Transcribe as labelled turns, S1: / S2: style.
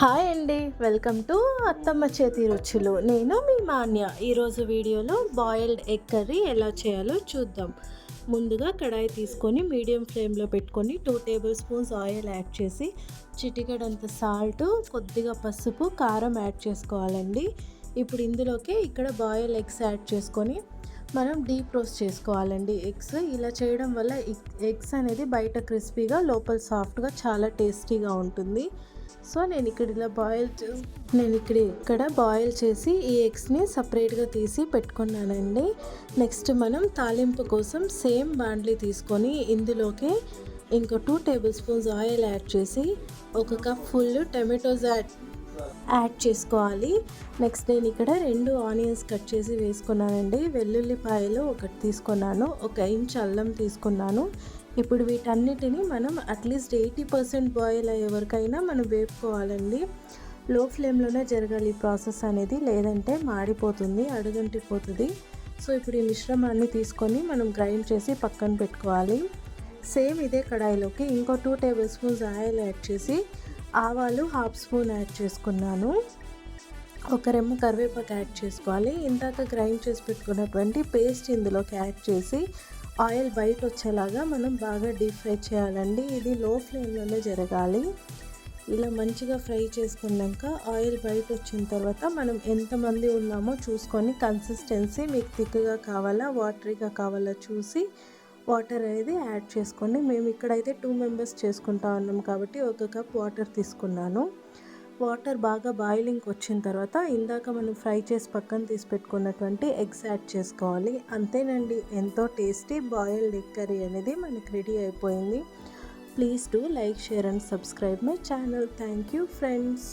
S1: Hi అండి welcome to అత్తమ్మ చేతి రుచులు. నేను మీ మాన్య. ఈరోజు వీడియోలో బాయిల్డ్ ఎగ్ కర్రీ ఎలా చేయాలో చూద్దాం. ముందుగా కడాయి తీసుకొని మీడియం ఫ్లేమ్లో పెట్టుకొని two tablespoons oil add చేసి చిటికడంత సాల్ట్ కొద్దిగా పసుపు కారం యాడ్ చేసుకోవాలండి. ఇప్పుడు ఇందులోకి ఇక్కడ బాయిల్ ఎగ్స్ యాడ్ చేసుకొని మనం డీప్ రోస్ట్ చేసుకోవాలండి. ఎగ్స్ ఇలా చేయడం వల్ల ఎగ్స్ అనేది బయట క్రిస్పీగా లోపల సాఫ్ట్గా చాలా టేస్టీగా ఉంటుంది. సో నేను ఇక్కడ ఇలా బాయిల్ చేసి నేను ఇక్కడ ఇక్కడ బాయిల్ చేసి ఈ ఎగ్స్ని సపరేట్గా తీసి పెట్టుకున్నానండి. నెక్స్ట్ మనం తాలింపు కోసం సేమ్ బాండ్లీ తీసుకొని ఇందులోకి ఇంకో two tablespoons oil add చేసి ఒక cup full tomatoes add add చేసుకోవాలి. నెక్స్ట్ నేను ఇక్కడ రెండు ఆనియన్స్ కట్ చేసి వేసుకున్నానండి. వెల్లుల్లిపాయలు ఒకటి తీసుకున్నాను. ఒక ఇంచ్ అల్లం తీసుకున్నాను. ఇప్పుడు వీటన్నిటిని మనం అట్లీస్ట్ ఎయిటీ పర్సెంట్ బాయిల్ అయ్యే వరకైనా మనం వేపుకోవాలండి. లో ఫ్లేమ్లోనే జరగాలి ఈ ప్రాసెస్ అనేది. లేదంటే మాడిపోతుంది అడుగంటిపోతుంది. సో ఇప్పుడు ఈ మిశ్రమాన్ని తీసుకొని మనం గ్రైండ్ చేసి పక్కన పెట్టుకోవాలి. సేమ్ ఇదే కడాయిలోకి ఇంకో two tablespoons oil add చేసి ఆవాలు హాఫ్ స్పూన్ యాడ్ చేసుకున్నాను. ఒక రెమ్మ కరివేపాకు యాడ్ చేసుకోవాలి. ఇందాక గ్రైండ్ చేసి పెట్టుకున్నటువంటి పేస్ట్ ఇందులోకి యాడ్ చేసి ఆయిల్ బయట వచ్చేలాగా మనం బాగా డీప్ ఫ్రై చేయాలండి. ఇది లో ఫ్లేమ్లోనే జరగాలి. ఇలా మంచిగా ఫ్రై చేసుకున్నాక ఆయిల్ బయట వచ్చిన తర్వాత మనం ఎంతమంది ఉన్నామో చూసుకొని కన్సిస్టెన్సీ మీకు థిక్గా కావాలా వాటరీగా కావాలా చూసి వాటర్ అనేది యాడ్ చేసుకోండి. మేము ఇక్కడైతే టూ మెంబర్స్ చేసుకుంటా ఉన్నాం కాబట్టి ఒక కప్ వాటర్ తీసుకున్నాను. వాటర్ బాగా బాయిలింగ్కి వచ్చిన తర్వాత ఇందాక మనం ఫ్రై చేసి పక్కన తీసి పెట్టుకున్నటువంటి ఎగ్స్ యాడ్ చేసుకోవాలి. అంతేనండి ఎంతో టేస్టీ బాయిల్డ్ ఎగ్ కర్రీ అనేది మనకి రెడీ అయిపోయింది. Please do like share and subscribe my channel thank you friends